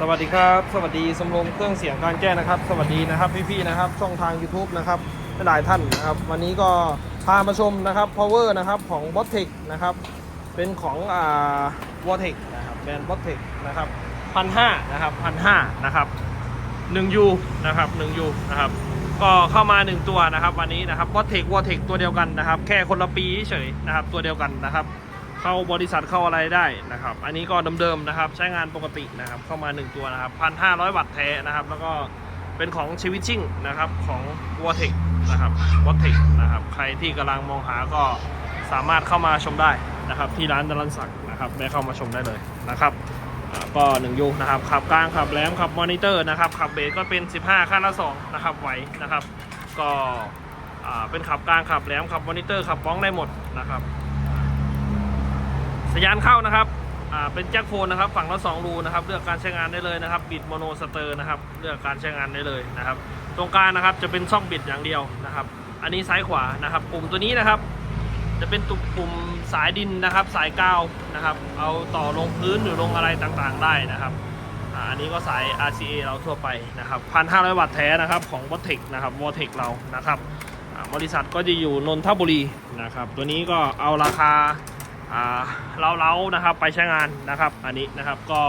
สวัสดีครับ สวัสดีสมรมเครื่องเสียงการแก้นะครับ สวัสดีนะครับพี่ๆนะครับ ช่องทาง YouTube นะครับหลายท่านนะครับ วันนี้ก็พามาชมนะครับ power นะครับของ b o t e c นะครับ เป็นของอ่า v o t e c นะครับแบรนด์ b o t e c นะครับพันห้านะครับพันห้านะครับ1 U นะครับ1 U นะครับ ก็เข้ามา 1 ตัวนะครับ วันนี้นะครับ b o t e c v o t e c ตัวเดียวกันนะครับ แค่คนละปีเฉยนะครับ ตัวเดียวกันนะครับ เข้าบริษัทเข้าอะไรได้นะครับ อันนี้ก็เดิมๆนะครับ ใช้งานปกตินะครับ เข้ามา 1 ตัวนะครับพันห้าร้อยวัตต์แท้นะครับ แล้วก็เป็นของชีวิตชิ่งนะครับของ w a t e c นะครับ w a t e c นะครับ ใครที่กำลังมองหาก็สามารถเข้ามาชมได้นะครับ ที่ร้านดารันศักดิ์นะครับได้เข้ามาชมได้เลยนะครับอ่าก็1ยูนะครับขับกลางขับแหลมขับมอนิเตอร์นะครับขับเบสก็เป็น 15ขั้นละ2นะครับไหวนะครับ ก็เป็นขับกลางขับแหลมขับมอนิเตอร์ขับป้องได้หมดนะครับ สัญญาณเข้านะครับอ่าเป็นแจ็คโฟนนะครับ ฝั่งละ2รูนะครับ เลือกการใช้งานได้เลยนะครับ บิดโมโนสเตอร์นะครับ เลือกการใช้งานได้เลยนะครับ ตรงกลางนะครับจะเป็นช่องบิดอย่างเดียวนะครับ อันนี้ซ้ายขวานะครับ ปุ่มตัวนี้นะครับ จะเป็นตุกปุ่มสายดินนะครับ สายกาวนะครับ เอาต่อลงพื้นหรือลงอะไรต่างๆได้นะครับอันนี้ก็สาย RCA เราทั่วไปนะครับ 1,500 วัตต์แท้นะครับของ v o t e c นะครับ v o t e c เรานะครับ บริษัทก็จะอยู่นนทบุรีนะครับ ตัวนี้ก็เอาราคา เล้าๆนะครับไปใช้งานนะครับ อันนี้นะครับก็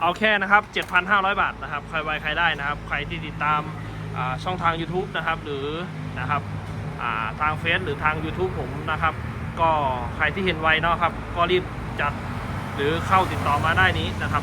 เอาแค่นะครับ 7,500 บาทนะครับ ใครไวใครได้นะครับ ใครที่ติดตามช่องทาง YouTube นะครับ หรือนะครับาทางเฟซหรือทาง YouTube ผมนะครับ ก็ใครที่เห็นไวเนาะครับ ก็รีบจัดหรือเข้าติดต่อมาได้นี้นะครับ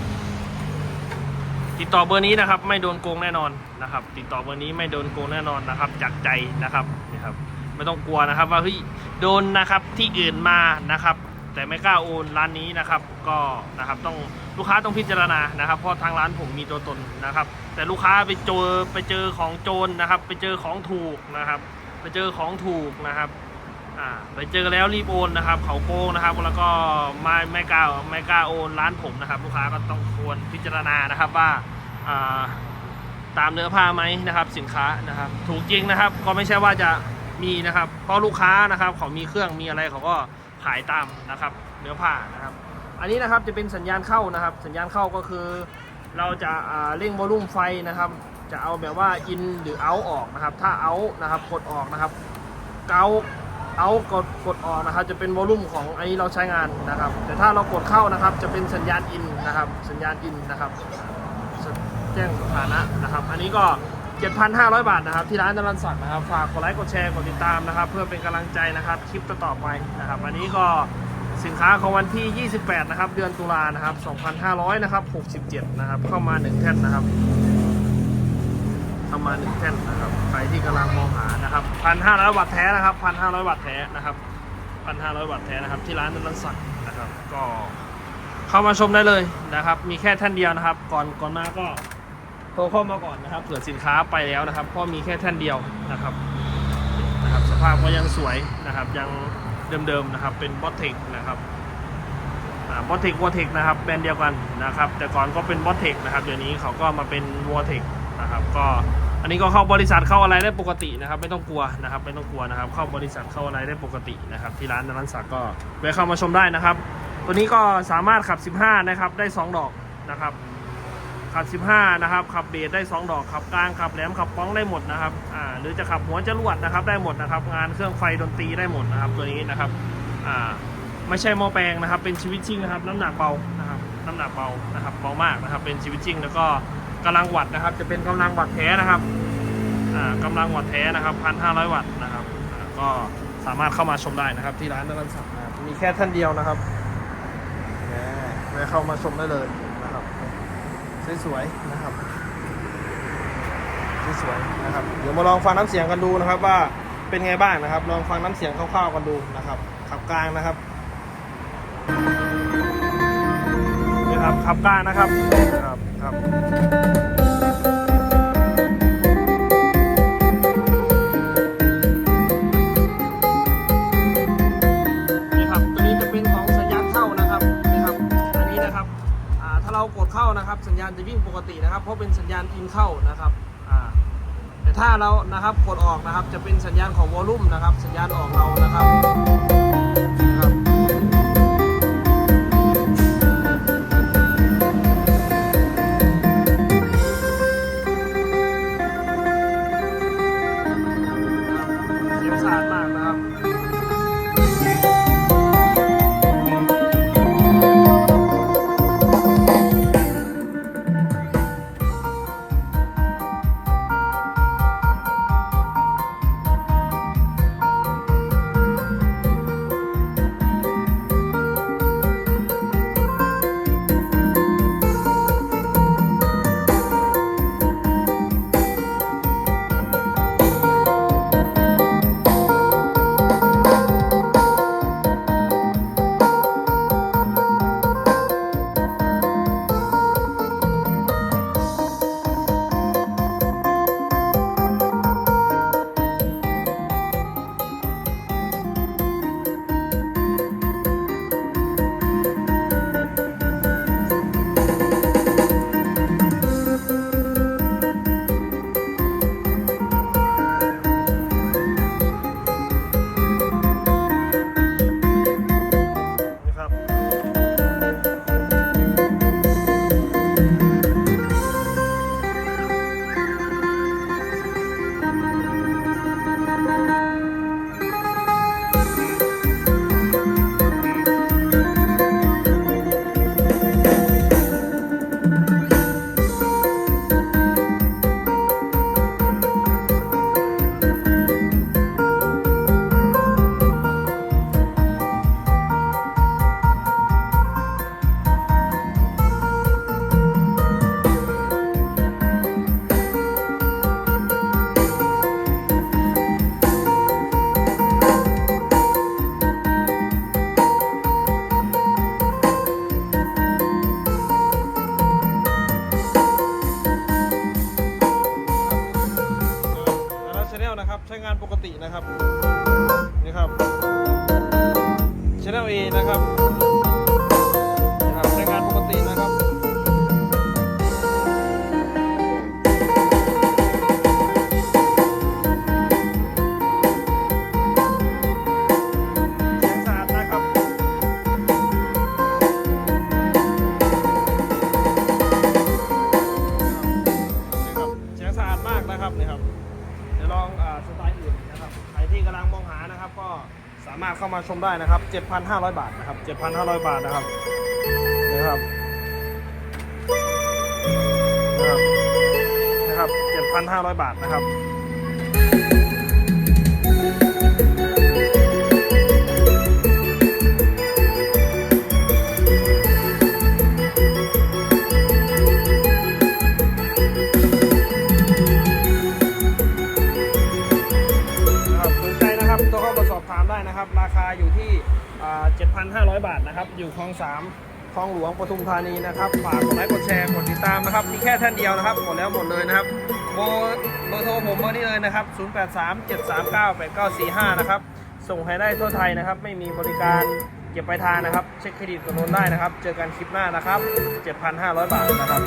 ติดต่อเบอร์นี้นะครับ ไม่โดนโกงแน่นอนนะครับ ติดต่อเบอร์นี้ไม่โดนโกงแน่นอนนะครับจากใจนะครับนี่ครับ ไม่ต้องกลัวนะครับ ว่าเฮ้ยโดนนะครับที่อื่นมานะครับ แต่ไม่กล้าโอนร้านนี้นะครับก็นะครับต้องลูกค้าต้องพิจารณานะครับ เพราะทางร้านผมมีตัวตนนะครับ แต่ลูกค้าไปเจอไปเจอของโจรนะครับ ไปเจอของถูกนะครับ ไปเจอของถูกนะครับอ่าไปเจอแล้วรีบโอนนะครับ เขาโกงนะครับ แล้วก็ไม่ไม่กล้าไม่กล้าโอนร้านผมนะครับ ลูกค้าก็ต้องควรพิจารณานะครับว่าอ่าตามเนื้อผ้าไหมนะครับ สินค้านะครับ ถูกจริงนะครับ ก็ไม่ใช่ว่าจะมีนะครับ เพราะลูกค้านะครับเขามีเครื่องมีอะไรเขาก็ ขายตามนะครับเนื้อผ้านะครับ อันนี้นะครับจะเป็นสัญญาณเข้านะครับ สัญญาณเข้าก็คือเราจะเร่งวอลลุ่มไฟนะครับ จะเอาแบบว่าอินหรือเอาออกนะครับ ถ้าเอานะครับกดออกนะครับเกาเอากดกดออกนะครับ จะเป็นวอลลุ่มของอันนี้เราใช้งานนะครับ แต่ถ้าเรากดเข้านะครับ จะเป็นสัญญาณอินนะครับ สัญญาณอินนะครับ แจ้งสถานะนะครับ อันนี้ก็ 7,500 บาทนะครับ ที่ร้านดารันศักนะครับ ฝากกดไลค์กดแชร์กดติดตามนะครับ เพื่อเป็นกำลังใจนะครับคลิปต่อๆไปนะครับ อันนี้ก็สินค้าของวันที่ 28 นะครับ เดือนตุลานะครับ 2,500 นะครับ 67 นะครับ เข้ามา 1 แท่นนะครับเข้ามา 1 แท่นนะครับ ใครที่กำลังมองหานะครับ 1,500วัตต์แท้นะครับ 1,500วัตต์แท้นะครับ 1,500วัตต์แท้นะครับ ที่ร้านดารันศักนะครับ ก็เข้ามาชมได้เลยนะครับ มีแค่ท่านเดียวนะครับ ก่อนก่อนมาก็ โทรเข้ามาก่อนนะครับเผื่อสินค้าไปแล้วนะครับเพราะมีแค่ท่านเดียวนะครับนะครับสภาพก็ยังสวยนะครับยังเดิมๆนะครับเป็นบอสเทคนะครับบอสเทควอเทคนะครับแบรนด์เดียวกันนะครับ แต่ก่อนก็เป็นบอสเทคนะครับเดี๋ยวนี้เขาก็มาเป็นวอเทคนะครับก็อันนี้ก็เข้าบริษัทเข้าอะไรได้ปกตินะครับ ไม่ต้องกลัวนะครับไม่ต้องกลัวนะครับ เข้าบริษัทเข้าอะไรได้ปกตินะครับ ที่ร้านร้านสักก็แวะเข้ามาชมได้นะครับ ตัวนี้ก็สามารถขับ 15 นะครับได้ 2 ดอกนะครับ ขับ 15 นะครับ ขับเบสได้ 2 ดอกขับกลางขับแหลมขับป้องได้หมดนะครับอ่าหรือจะขับหัวจรวดนะครับได้หมดนะครับ งานเครื่องไฟดนตรีได้หมดนะครับตัวนี้นะครับอ่าไม่ใช่มอแปลงนะครับ เป็นชีวิตจริงนะครับน้ำหนักเบานะครับน้ำหนักเบานะครับเบามากนะครับ เป็นชีวิตจริง แล้วก็กำลังวัตต์นะครับ จะเป็นกำลังวัตต์แท้นะครับอ่ากำลังวัตต์แท้นะครับ1,500วัตต์นะครับก็สามารถเข้ามาชมได้นะครับ ที่ร้านนรันสักนะครับมีแค่ท่านเดียวนะครับไปเข้ามาชมได้เลย สวยๆนะครับสวยๆนะครับ เดี๋ยวมาลองฟังน้ำเสียงกันดูนะครับ ว่าเป็นไงบ้างนะครับ ลองฟังน้ำเสียงคร่าวๆกันดูนะครับ ขับกลางนะครับนี่ครับขับกลางนะครับครับครับ ญญาณอินเข้านะครับอ่าแต่ถ้าเรานะครับกดออกนะครับจะเป็นสัญญาณของวอลลุ่มนะครับ สัญญาณออกเรานะครับามารถเข้ามาชมได้นะครับ 7,500 บาทนะครับ 7,500 บาทนะครับนี่ครับนะครับนะครับ 7,500 บาทนะครับ นะครับ ราคาอยู่ที่7,500 บาทนะครับ อยู่คลอง3คลองหลวงปทุมธานีนะครับ ฝากกดไลค์กดแชร์กดติดตามนะครับ มีแค่ท่านเดียวนะครับ หมดแล้วหมดเลยนะครับโบเบอร์โทรผมเบอร์นี้เลยนะครับ 0837398945 นะครับ ส่งให้ได้ทั่วไทยนะครับ ไม่มีบริการเก็บไปลายทางนะครับ เช็คเครดิตกดโอนได้นะครับ เจอกันคลิปหน้านะครับ 7,500 บาทนะครับ